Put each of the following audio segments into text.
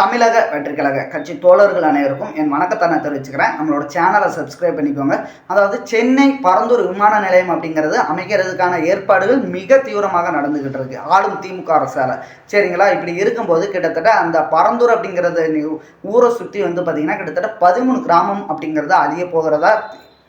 தமிழக வெற்றிக்கழக கட்சி தோழர்கள் அனைவருக்கும் என் வணக்கத்தை நான் தெரிவிச்சுக்கிறேன். நம்மளோட சேனலை சப்ஸ்கிரைப் பண்ணிக்கோங்க. அதாவது சென்னை பரந்தூர் விமான நிலையம் அப்படிங்கிறது அமைக்கிறதுக்கான ஏற்பாடுகள் மிக தீவிரமாக நடந்துகிட்டு இருக்கு. ஆளும் திமுக அரசால. சரிங்களா? இப்படி இருக்கும்போது கிட்டத்தட்ட அந்த பரந்தூர் அப்படிங்கிறது ஊரை சுற்றி வந்து பார்த்தீங்கன்னா கிட்டத்தட்ட பதிமூணு கிராமம் அப்படிங்கிறது அழிய போகிறதா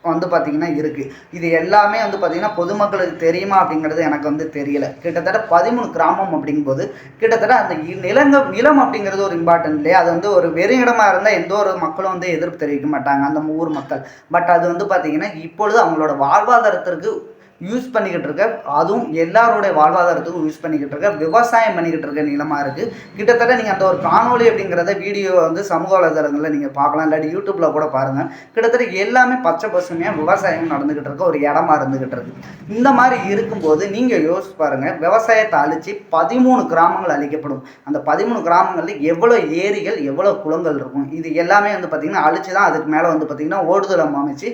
வந்து பார்த்தீங்கன்னா இருக்குது இது எல்லாமே வந்து பார்த்திங்கன்னா பொதுமக்களுக்கு தெரியுமா அப்படிங்கிறது எனக்கு வந்து தெரியல. கிட்டத்தட்ட பதிமூணு கிராமம் அப்படிங்கும்போது கிட்டத்தட்ட அந்த இ- நிலங்க நிலம் அப்படிங்கிறது ஒரு இம்பார்ட்டன்ட் இல்லையா? அது வந்து ஒரு வெறும் இடமா இருந்தால் எந்த ஒரு மக்களும் வந்து எதிர்ப்பு தெரிவிக்க மாட்டாங்க அந்த ஊர் மக்கள். பட் அது வந்து பார்த்தீங்கன்னா இப்பொழுது அவங்களோட வாழ்வாதாரத்திற்கு யூஸ் பண்ணிக்கிட்டு இருக்க அதுவும் எல்லாருடைய வாழ்வாதாரத்துக்கும் யூஸ் பண்ணிக்கிட்டு இருக்க விவசாயம் பண்ணிக்கிட்டு இருக்க நிலமாக இருக்குது கிட்டத்தட்ட நீங்கள் அந்த ஒரு காணொளி அப்படிங்கிறத வீடியோ வந்து சமூக வலைதளங்களில் நீங்கள் பார்க்கலாம். இல்லாட்டி யூடியூப்பில் கூட பாருங்கள் கிட்டத்தட்ட எல்லாமே பச்சை பசுமையாக விவசாயம் நடந்துக்கிட்டு இருக்க ஒரு இடமா இருந்துக்கிட்டு இருக்கு. இந்த மாதிரி இருக்கும்போது நீங்கள் யோசிச்சு பாருங்கள் விவசாயத்தை அழித்து பதிமூணு கிராமங்கள் அழிக்கப்படும். அந்த பதிமூணு கிராமங்களில் எவ்வளோ ஏரிகள் எவ்வளோ குளங்கள் இருக்கும்? இது எல்லாமே வந்து பார்த்திங்கன்னா அழிச்சு தான் அதுக்கு மேலே வந்து பார்த்திங்கன்னா ஓடுதளம் அமைச்சு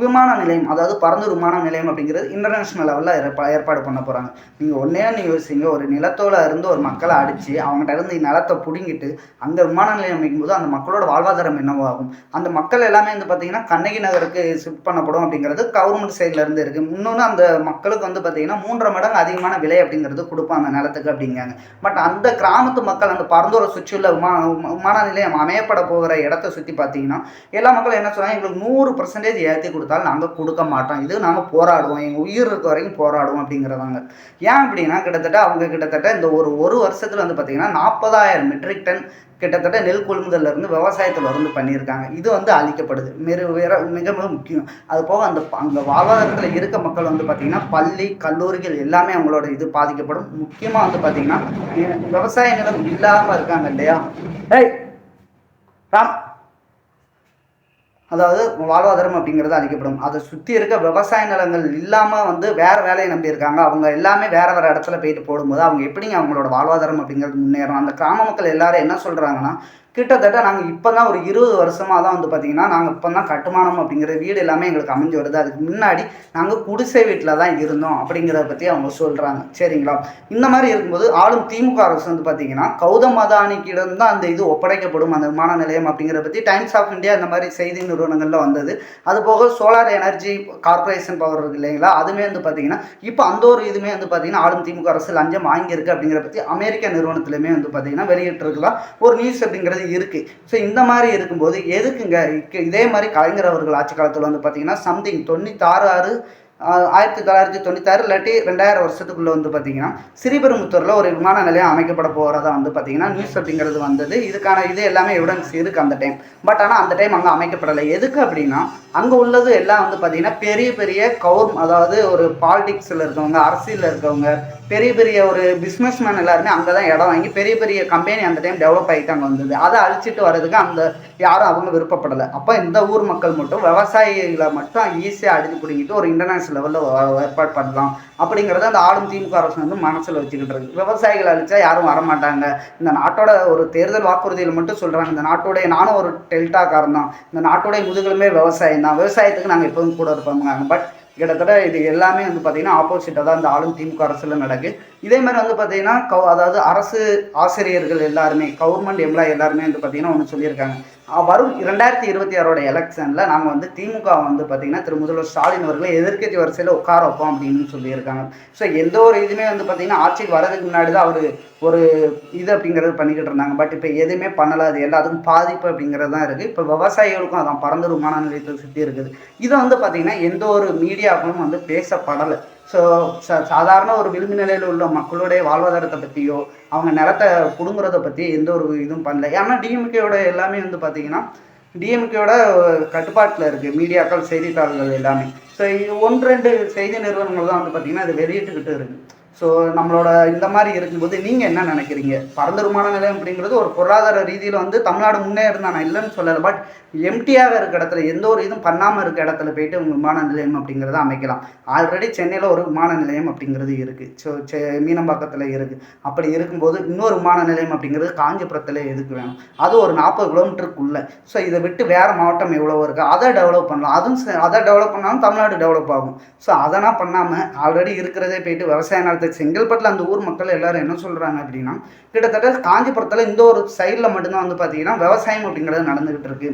விமான நிலையம் அதாவது பறந்து விமான நிலையம் அப்படிங்கிறது இன்டர்நேஷ்னல் லெவலில் ஏற்பாடு பண்ண போகிறாங்க நீங்கள் ஒன்றே ஒன்று யோசிங்க. ஒரு நிலத்தோட இருந்து ஒரு மக்களை அடித்து அவங்ககிட்ட இருந்து நிலத்தை பிடுங்கிட்டு அங்கே விமான நிலையம் அமைக்கும்போது அந்த மக்களோட வாழ்வாதாரம் என்னவாகும்? அந்த மக்கள் எல்லாமே வந்து பார்த்தீங்கன்னா கண்ணகி நகருக்கு ஷிஃப்ட் பண்ணப்படும் அப்படிங்கிறது கவர்மெண்ட் சைட்லேருந்து இருக்குது இன்னொன்று அந்த மக்களுக்கு வந்து பார்த்தீங்கன்னா மூன்றரை மடங்கு அதிகமான விலை அப்படிங்கிறது கொடுப்பாங்க அந்த நிலத்துக்கு அப்படிங்காங்க பட் அந்த கிராமத்து மக்கள் அந்த பரந்தூரை சுற்றியுள்ள விமான விமான நிலையம் அமையப்பட போகிற இடத்த சுற்றி பார்த்தீங்கன்னா எல்லா மக்களும் என்ன சொன்னாங்க எங்களுக்கு நூறு பர்சன்டேஜ் ஏற்றி கொடுத்தாலும் நாங்கள் கொடுக்க மாட்டோம். இது நாங்கள் போராடுவோம். எங்கள் உயிர் இருக்க வரைக்கும் போராடுவோம் அப்படிங்கிறதாங்க. ஏன் அப்படின்னா கிட்டத்தட்ட அவங்க கிட்டத்தட்ட இந்த ஒரு ஒரு வருஷத்தில் வந்து பார்த்தீங்கன்னா நாற்பதாயிரம் மெட்ரிக் டன் கிட்டத்தட்ட நெல் கொள்முதல்ல இருந்து விவசாயத்தில் இருந்து பண்ணியிருக்காங்க. இது வந்து அழிக்கப்படுது. மிக வேற மிக மிக முக்கியம். அது போக அந்த அங்கே வாழ்வாதாரத்தில் இருக்க மக்கள் வந்து பார்த்திங்கன்னா பள்ளி கல்லூரிகள் எல்லாமே அவங்களோட இது பாதிக்கப்படும். முக்கியமாக வந்து பார்த்திங்கன்னா விவசாய நிலம் இல்லாமல் இருக்காங்க இல்லையா? ஏய் ராம் அதாவது வாழ்வாதாரம் அப்படிங்கிறது அழிக்கப்படும். அதை சுற்றி இருக்க விவசாய நிலங்கள் இல்லாமல் வந்து வேறு வேலையை நம்பி இருக்காங்க அவங்க எல்லாமே வேறு வேறு இடத்துல போயிட்டு போடும்போது அவங்க எப்படிங்க அவங்களோட வாழ்வாதாரம் அப்படிங்கிறது முன்னேறும் அந்த கிராம மக்கள் எல்லாரும் என்ன சொல்கிறாங்கன்னா கிட்டத்தட்ட நாங்கள் இப்போ தான் ஒரு இருபது வருஷமாக தான் வந்து பார்த்திங்கன்னா நாங்கள் இப்போ தான் கட்டுமானம் அப்படிங்கிற வீடு எல்லாமே எங்களுக்கு அமைஞ்சு வருது. அதுக்கு முன்னாடி நாங்கள் குடிசை வீட்டில் தான் இருந்தோம் அப்படிங்கிறத பற்றி அவங்க சொல்கிறாங்க சரிங்களா? இந்த மாதிரி இருக்கும்போது ஆளும் திமுக அரசு வந்து பார்த்திங்கன்னா கௌதம் அதானிக்கிடம் தான் அந்த இது ஒப்படைக்கப்படும் அந்த விமான நிலையம் அப்படிங்கிறத பற்றி டைம்ஸ் ஆஃப் இந்தியா இந்த மாதிரி செய்தி நிறுவனங்களில் வந்தது. அது போக சோலார் எனர்ஜி கார்ப்பரேஷன் பவர் இருக்கு இல்லைங்களா? அதுவுமே வந்து பார்த்திங்கன்னா இப்போ அந்த ஒரு இதுவுமே வந்து பார்த்தீங்கன்னா ஆளும் திமுக அரசு லஞ்சம் வாங்கியிருக்கு அப்படிங்கிற பற்றி அமெரிக்க நிறுவனத்திலுமே வந்து பார்த்திங்கன்னா வெளியிட்டிருக்கலாம். ஒரு நியூஸ் அப்படிங்கிறது இருக்குது ஸோ இந்த மாதிரி இருக்கும்போது எதுக்குங்க இதே மாதிரி கலைஞர் அவர்கள் ஆட்சி காலத்தில் வந்து பார்த்தீங்கன்னா சம்திங் தொண்ணூத்தாறு ஆறு ஆயிரத்தி தொள்ளாயிரத்தி தொண்ணூத்தாறு இல்லாட்டி ரெண்டாயிரம் வருஷத்துக்குள்ளே வந்து பார்த்தீங்கன்னா ஸ்ரீபெரும்புத்தூரில் ஒரு விமான நிலையம் அமைக்கப்பட போகிறதா வந்து பார்த்தீங்கன்னா நியூஸ் அப்படிங்கிறது வந்தது. இதுக்கான இது எல்லாமே எவிடன்ஸ் இருக்குது அந்த டைம் பட் ஆனால் அந்த டைம் அங்கே அமைக்கப்படலை. எதுக்கு அப்படின்னா அங்கே உள்ளது எல்லாம் வந்து பார்த்தீங்கன்னா பெரிய பெரிய கவுர் அதாவது ஒரு பாலிடிக்ஸில் இருக்கவங்க அரசியலில் இருக்கவங்க பெரிய பெரிய ஒரு பிஸ்னஸ்மேன் எல்லாருமே அங்கே தான் இடம் வாங்கி பெரிய பெரிய கம்பெனி அந்த டைம் டெவலப் ஆகிட்டு அங்கே வந்தது. அதை அழிச்சிட்டு வர்றதுக்கு அந்த யாரும் அவங்க விருப்பப்படலை. அப்போ இந்த ஊர் மக்கள் மட்டும் விவசாயிகளை மட்டும் ஈஸியாக அழிஞ்சு பிடிங்கிட்டு ஒரு இன்டர்நேஷனல் லெவலில் ஏற்பாடு பண்ணலாம். அப்படிங்கிறத அந்த ஆளும் திமுக அரசு வந்து மனசில் வச்சுக்கிட்டு இருக்கு. விவசாயிகள் அழிச்சா யாரும் வரமாட்டாங்க. இந்த நாட்டோட ஒரு தேர்தல் வாக்குறுதியில் மட்டும் சொல்கிறாங்க இந்த நாட்டோடைய நானும் ஒரு டெல்டாக்காரன் தான். இந்த நாட்டோடைய முதுகலுமே விவசாயம் தான். விவசாயத்துக்கு நாங்கள் எப்போதும் கூட இருப்போங்க பட் கிட்டத்தட்ட இது எல்லாமே வந்து பார்த்தீங்கன்னா ஆப்போசிட்டாக தான் இந்த ஆளும் திமுக அரசில் நடக்கு. இதே மாதிரி வந்து பார்த்தீங்கன்னா கவு அதாவது அரசு ஆசிரியர்கள் எல்லாருமே கவர்மெண்ட் எம்ப்ளாய் எல்லாருமே வந்து பார்த்தீங்கன்னா ஒன்று சொல்லியிருக்காங்க. வரும் இரண்டாயிரத்தி இருபத்தி ஆறோட எலெக்ஷனில் நாங்கள் வந்து திமுக வந்து பார்த்தீங்கன்னா திரு முதல்வர் ஸ்டாலின் அவர்களை எதிர்க்கட்சி வரிசையில் உட்கார வைப்போம் அப்படின்னு சொல்லியிருக்காங்க. ஸோ எந்த ஒரு இதுவுமே வந்து பார்த்திங்கன்னா ஆட்சிக்கு வரதுக்கு முன்னாடி தான் அவர் ஒரு இது அப்படிங்கிறது பண்ணிக்கிட்டு இருந்தாங்க. பட் இப்போ எதுவுமே பண்ணலை அது எல்லாத்துக்கும் பாதிப்பு அப்படிங்கிறது தான் இருக்குது இப்போ விவசாயிகளுக்கும் அதான் பறந்துருமான நிலையத்தை சுற்றி இருக்குது. இதை வந்து பார்த்திங்கன்னா எந்த ஒரு மீடியாக்களும் வந்து பேசப்படலை. ஸோ சாதாரண ஒரு விளிம்பு நிலையில் உள்ள மக்களுடைய வாழ்வாதாரத்தை பற்றியோ அவங்க நிலத்தை பிடுங்குறத பற்றி எந்த ஒரு இதுவும் பண்ணல. ஏன்னா டிஎம்கேயோட எல்லாமே வந்து பார்த்தீங்கன்னா டிஎம்கேயோட கட்டுப்பாட்டில் இருக்குது மீடியாக்கள் செய்தித்தாள்கள் எல்லாமே. ஸோ ஒன்று ரெண்டு செய்தி நிறுவனங்கள் தான் வந்து பார்த்தீங்கன்னா அது வெளியிட்டுக்கிட்டு இருக்குது ஸோ நம்மளோட இந்த மாதிரி இருக்கும்போது நீங்கள் என்ன நினைக்கிறீங்க? பரந்தருமான நிலையம் அப்படிங்கிறது ஒரு பொருளாதார ரீதியில் வந்து தமிழ்நாடு முன்னேறும் நான் இல்லைன்னு சொல்லலை. பட் எம்டியாக இருக்க இடத்துல எந்த ஒரு இதுவும் பண்ணாமல் இருக்க இடத்துல போயிட்டு உங்கள் விமான நிலையம் அப்படிங்கிறத அமைக்கலாம். ஆல்ரெடி சென்னையில் ஒரு விமான நிலையம் அப்படிங்கிறது இருக்குது ஸோ செ மீனம்பாக்கத்தில் இருக்குது அப்படி இருக்கும்போது இன்னொரு விமான நிலையம் அப்படிங்கிறது காஞ்சிபுரத்தில் எதுக்கு வேணும்? அது ஒரு நாற்பது கிலோமீட்டருக்குள்ளே. ஸோ இதை விட்டு வேறு மாவட்டம் எவ்வளோ இருக்குது அதை டெவலப் பண்ணலாம். அதுவும் அதை டெவலப் பண்ணாலும் தமிழ்நாடு டெவலப் ஆகும். ஸோ அதெல்லாம் பண்ணாமல் ஆல்ரெடி இருக்கிறதே போயிட்டு விவசாய நிலத்தை அந்த செங்கல்பட்டில் அந்த ஊர் மக்கள் எல்லாரும் என்ன சொல்கிறாங்க அப்படின்னா கிட்டத்தட்ட காஞ்சிபுரத்தில் இந்த ஒரு சைடில் மட்டும்தான் வந்து பார்த்தீங்கன்னா விவசாயம் அப்படிங்கிறது நடந்துகிட்டு இருக்கு.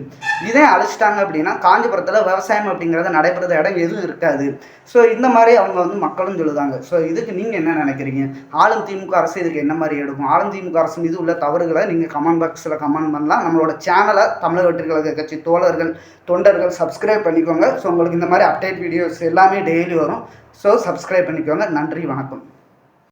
இதே அழிச்சிட்டாங்க அப்படின்னா காஞ்சிபுரத்தில் விவசாயம் அப்படிங்கிறது நடைபெறுற இடம் எதுவும் இருக்காது. ஸோ இந்த மாதிரி அவங்க வந்து மக்களும் சொல்லுதாங்க. ஸோ இதுக்கு நீங்கள் என்ன நினைக்கிறீங்க? ஆளும் திமுக அரசு இதுக்கு என்ன மாதிரி எடுக்கும்? ஆளும் திமுக அரசு மீது உள்ள தவறுகளை நீங்கள் கமெண்ட் பாக்ஸில் கமெண்ட் பண்ணலாம். நம்மளோட சேனலை தமிழக வெற்றி கழக கட்சி தோழர்கள் தொண்டர்கள் சப்ஸ்கிரைப் பண்ணிக்கோங்க. ஸோ உங்களுக்கு இந்த மாதிரி அப்டேட் வீடியோஸ் எல்லாமே டெய்லி வரும். ஸோ சப்ஸ்கிரைப் பண்ணிக்கோங்க. நன்றி வணக்கம்.